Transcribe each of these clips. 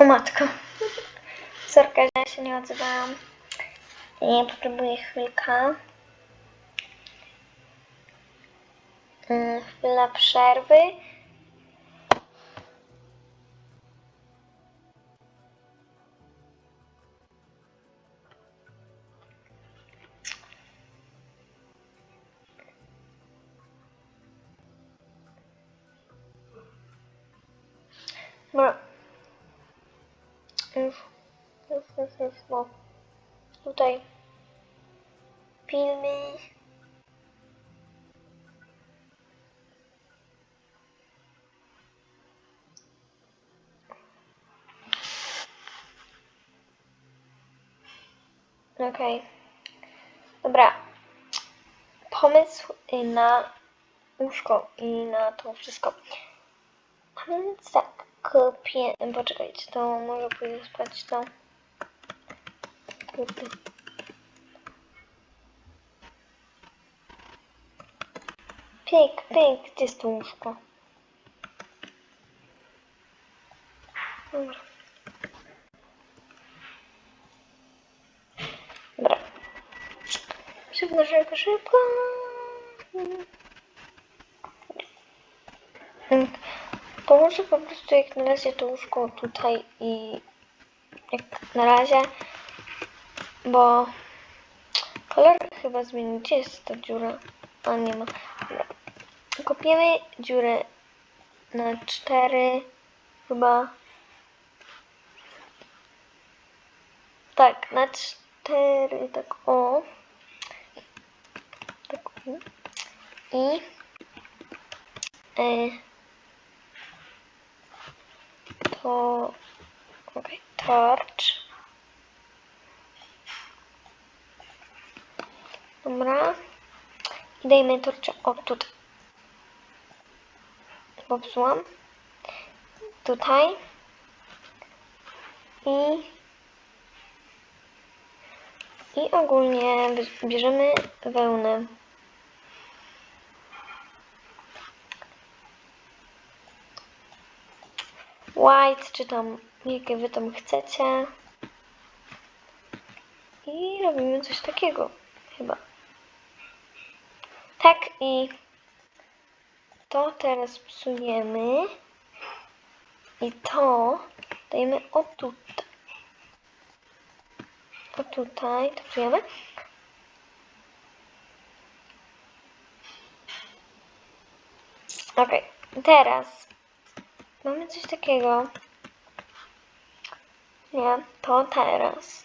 O matko. Sorka, ja się nie odzywałam. Nie, potrzebuję chwilkę. Mm, Chwila przerwy. Dobra. Już, już, już, już. Tutaj. Filmy. Okej. Dobra. Pomysł y, na łóżko i na to wszystko. Więc tak, kupię... Poczekajcie, to może pójdę spać to. Kurde. Pyk, pyk, gdzie jest to łóżko? Dobra. Szybko, szybko, szybko. Może po prostu jak na razie to łóżko tutaj i jak na razie, bo kolor chyba zmienił. Gdzie jest ta dziura? A nie ma. Kopiemy dziurę na cztery chyba. Tak, na cztery, tak o. Tak o. I e, to okej, torch. Dobra. I dajmy torcze o tutaj. Popsułam. Tutaj. I i ogólnie bie- bierzemy wełnę. White, czy tam jakie wy tam chcecie. I robimy coś takiego, chyba. Tak i to teraz psujemy. I to dajemy o tutaj. O tutaj, to psujemy. Ok, teraz mamy coś takiego. Nie, to teraz.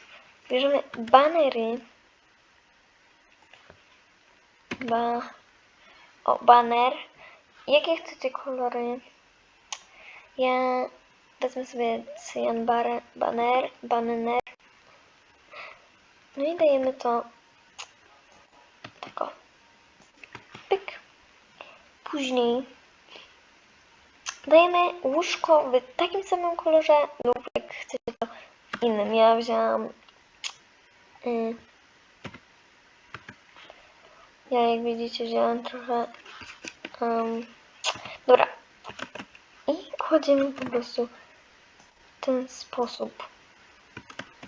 Bierzemy banery. Ba... O, baner. Jakie chcecie kolory? Ja wezmę sobie cyjan bare- baner, baner. No i dajemy to tak. Pyk. Później dajemy łóżko w takim samym kolorze lub jak chcecie to w innym. Ja wzięłam y, ja jak widzicie wzięłam trochę um, dobra. I kładziemy po prostu w ten sposób.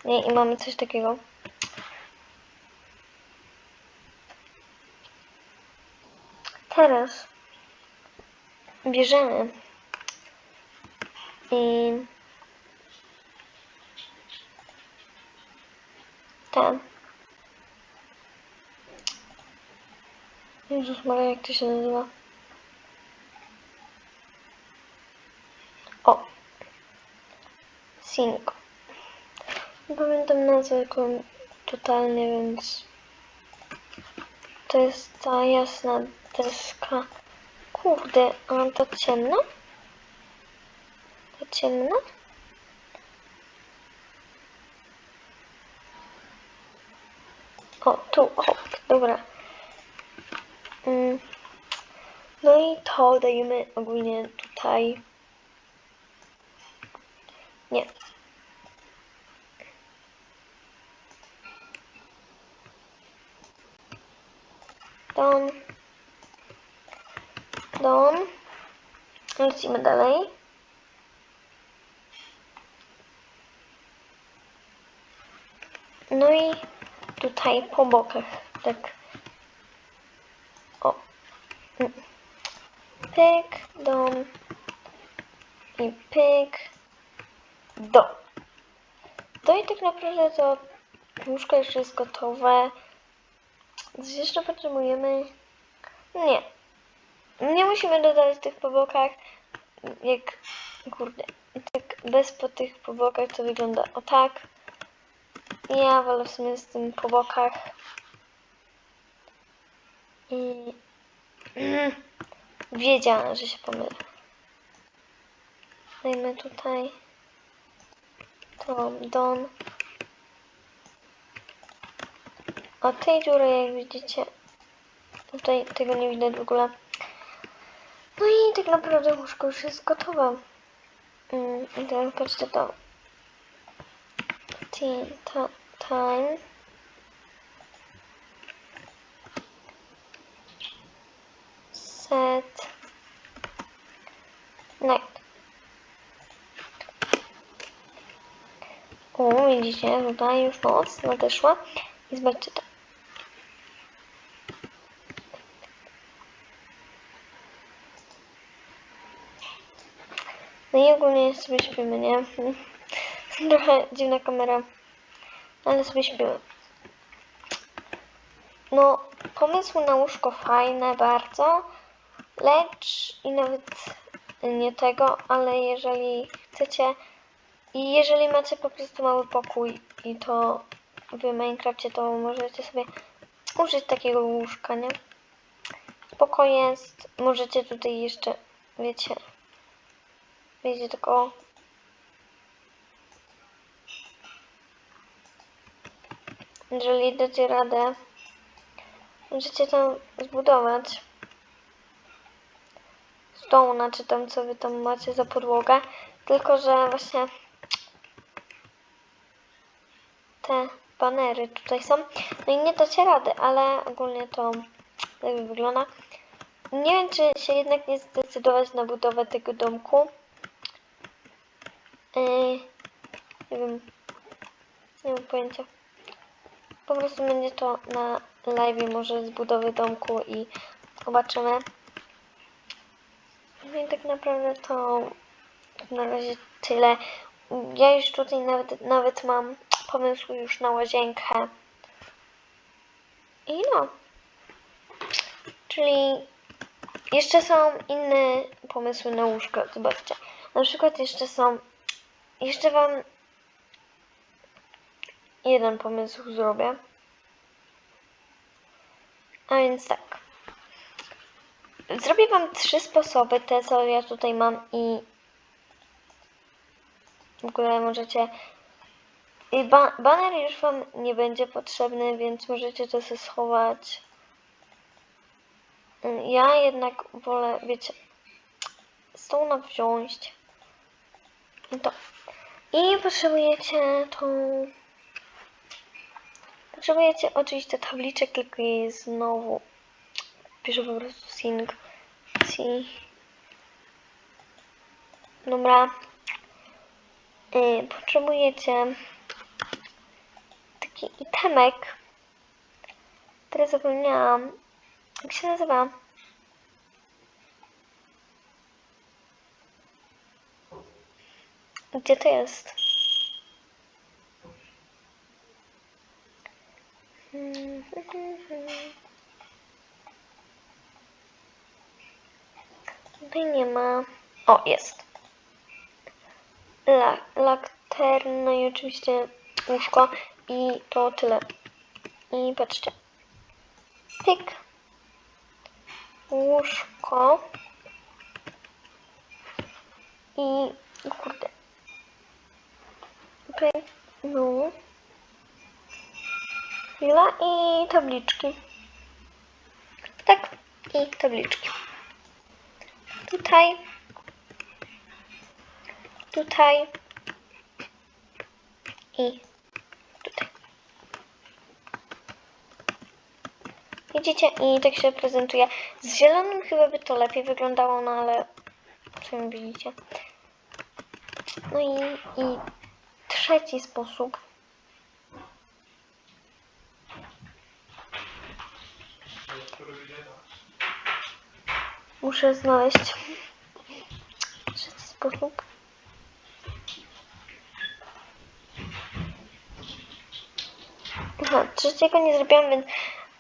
Nie, i mamy coś takiego. Teraz bierzemy i ten Jezus Maria, jak to się nazywa? O! Cinco. Nie pamiętam jako totalnie, więc to jest ta jasna deska. Kurde, a ta ciemna? Ta ciemna? O, tu, o, dobra. Mm. No i to dajemy ogólnie tutaj. Nie. Dom. Dom. Lecimy dalej. No i tutaj po bokach, tak. O. Pyk, dom. I pyk, dom. To i tak naprawdę to łóżko już jest gotowe. Coś jeszcze potrzebujemy? Nie. Nie musimy dodawać tych po bokach. Jak, kurde, tak bez po tych po bokach to wygląda o tak. Ja wolę w sumie z tym po bokach. I wiedziałam, że się pomylę. Dajmy tutaj to don. A tej dziury, jak widzicie, tutaj tego nie widać w ogóle. No i tak naprawdę łóżko już jest gotowe. Mm, teraz patrzcie to. Ta, time. Set. Night. O, widzicie, tutaj już noc nadeszła. I zobaczcie to. No i ogólnie sobie śpimy, nie? Trochę dziwna kamera, ale sobie śpimy. No, pomysł na łóżko fajne bardzo, lecz i nawet nie tego, ale jeżeli chcecie i jeżeli macie po prostu mały pokój i to w Minecrafcie, to możecie sobie użyć takiego łóżka, nie? Spoko jest, możecie tutaj jeszcze, wiecie, wiecie, tylko jeżeli dacie radę, możecie tam zbudować stołna, czy tam co wy tam macie za podłogę, tylko że właśnie te banery tutaj są. No i nie dacie rady, ale ogólnie to tak wygląda. Nie wiem, czy się jednak nie zdecydować na budowę tego domku. Yy, nie wiem. Nie mam pojęcia. Po prostu będzie to na live może z budowy domku i zobaczymy. No i tak naprawdę to na razie tyle. Ja już tutaj nawet, nawet mam pomysł już na łazienkę. I no. Czyli jeszcze są inne pomysły na łóżko. Zobaczcie. Na przykład jeszcze są. Jeszcze wam jeden pomysł zrobię. A więc tak. Zrobię wam trzy sposoby, te co ja tutaj mam i w ogóle możecie i ba baner już wam nie będzie potrzebny, więc możecie to sobie schować. Ja jednak wolę, wiecie, stołna wziąć. I to. I potrzebujecie tą... Potrzebujecie oczywiście tabliczek, tylko jej znowu piszę po prostu sing. Si. Dobra. Y, potrzebujecie taki itemek, który zapomniałam. Jak się nazywa? Gdzie to jest? Tutaj nie ma. O, jest. La, lakterna i oczywiście łóżko i to tyle. I patrzcie. Pyk. Łóżko. I kurde. Pyk. No. Chwila i tabliczki. Tak. I tabliczki. Tutaj. Tutaj. I tutaj. Widzicie? I tak się prezentuje. Z zielonym chyba by to lepiej wyglądało, no ale sami widzicie. No i, i trzeci sposób. Muszę znaleźć trzeci sposób. Aha, trzeciego nie zrobiłam, więc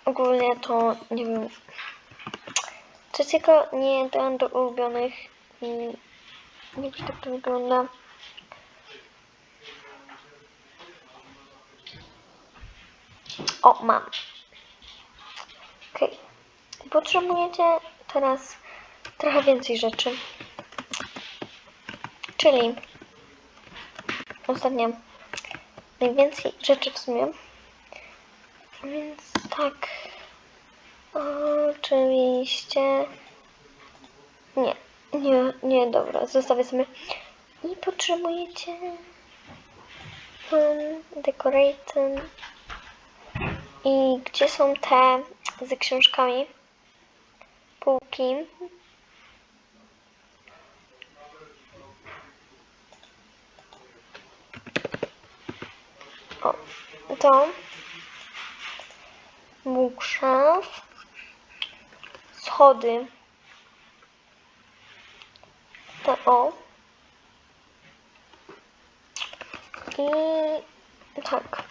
ogólnie to nie wiem. Trzeciego nie dałam do ulubionych nie wiem, jak to wygląda. O, mam. Okej. Potrzebujecie teraz trochę więcej rzeczy. Czyli ostatnio najwięcej rzeczy w sumie. Więc tak. Oczywiście. Nie, nie, nie, dobra, zostawię sobie. I potrzebujecie um. I gdzie są te ze książkami? Półki. O, to bookshelf, schody, to i tak.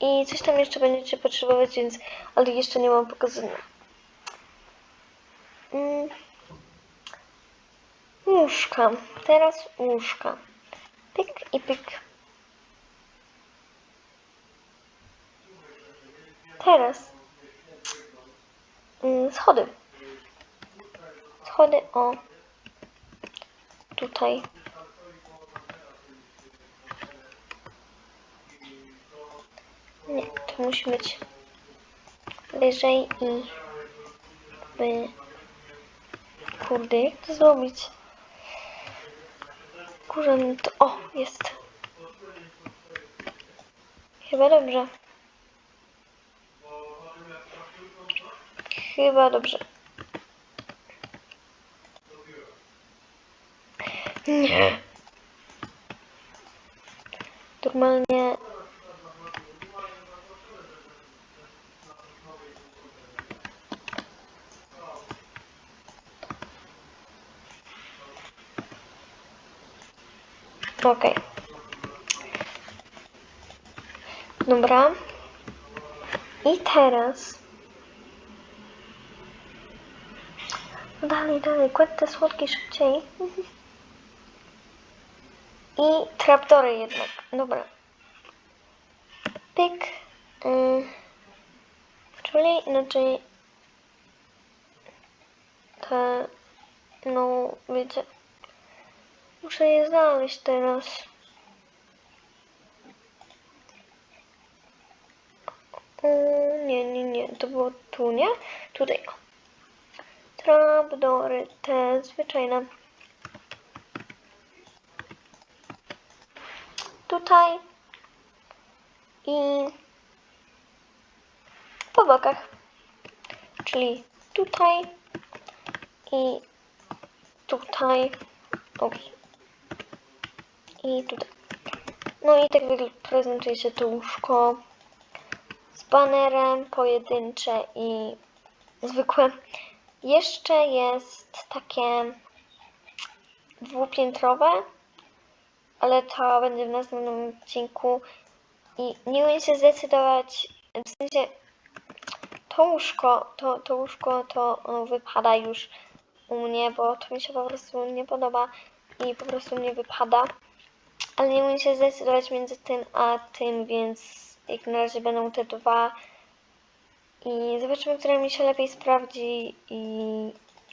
I coś tam jeszcze będziecie potrzebować, więc ale jeszcze nie mam pokazane. Mm. Łóżka. Teraz łóżka. Pyk i pyk. Teraz mm, schody. Schody o tutaj. Nie, to musi być wyżej i by... Kurde, jak to zrobić? Kurze, no to... O, jest. Chyba dobrze. Chyba dobrze. Nie. Normalnie Okej. Dobra. I teraz. Dalej, dalej, kładź te słodkie szybciej. I trapdory jednak. Dobra. Pyk. Y, czyli inaczej te, no wiecie, muszę je znaleźć teraz. Y, nie, nie, nie, to było tu, nie? Tutaj. Trapdory, te zwyczajne. Tutaj i po bokach. Czyli tutaj i tutaj. Ups. I tutaj. No i tak prezentuje się to łóżko z banerem pojedyncze i zwykłe. Jeszcze jest takie dwupiętrowe, ale to będzie w następnym odcinku. I nie umiem się zdecydować, w sensie to łóżko, to, to łóżko to wypada już u mnie, bo to mi się po prostu nie podoba i po prostu nie wypada. Ale nie umiem się zdecydować między tym a tym, więc jak na razie będą te dwa. I zobaczymy, które mi się lepiej sprawdzi i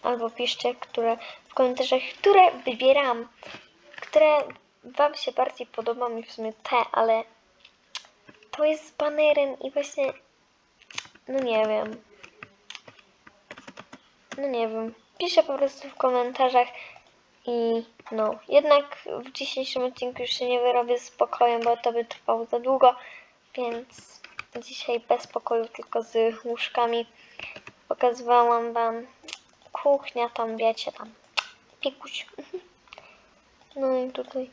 albo piszcie, które w komentarzach, które wybieram, które Wam się bardziej podoba mi w sumie te, ale to jest z banerem i właśnie no nie wiem. No nie wiem. Piszę po prostu w komentarzach i no, jednak w dzisiejszym odcinku już się nie wyrobię z pokojem, bo to by trwało za długo, więc dzisiaj bez pokoju, tylko z łóżkami. Pokazywałam Wam kuchnia, tam wiecie, tam pikuś. No i tutaj.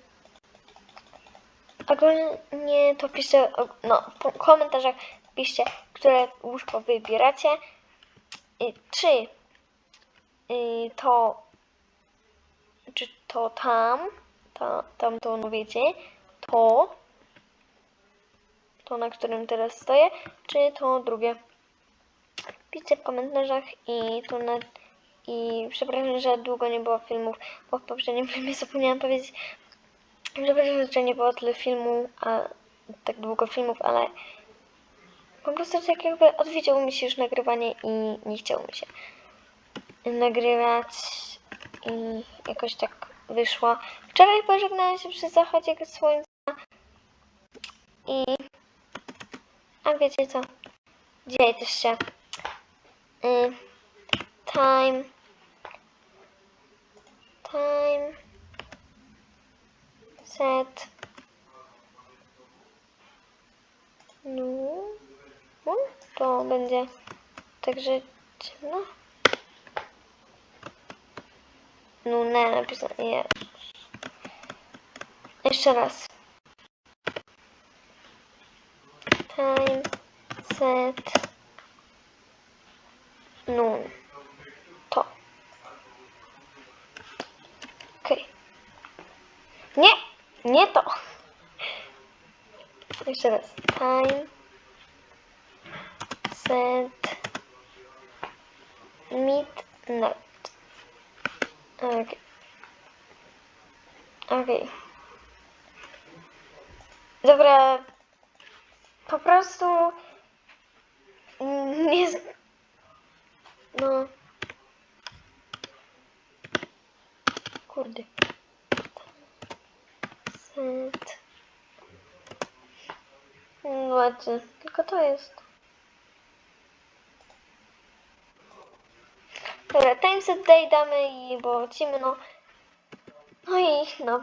Ogólnie to piszcie, no, w komentarzach piszcie, które łóżko wybieracie. I czy y, to, czy to tam, ta, tam to, no wiecie, to, to na którym teraz stoję, czy to drugie. Piszcie w komentarzach i tu na, i przepraszam, że długo nie było filmów, bo w poprzednim filmie zapomniałam powiedzieć, przepraszam, że nie było tyle filmu, a tak długo filmów, ale po prostu tak jakby odwiedziło mi się już nagrywanie i nie chciało mi się nagrywać i jakoś tak wyszło. Wczoraj pożegnałam się przy zachodzie słońca i a wiecie co? Dzisiaj też się. Y, time. Time. Set. No, no to będzie także ciemno. No nie napisane jeszcze raz time set noon. To. Okej. Nie nie to. Jeszcze raz. Time set midnight. Okej. Okej. Dobra po prostu mm, nie no. Kurde. Set. No właśnie tylko to jest. Dobra time set day damy i bo ciemno no. I no.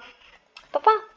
Pa pa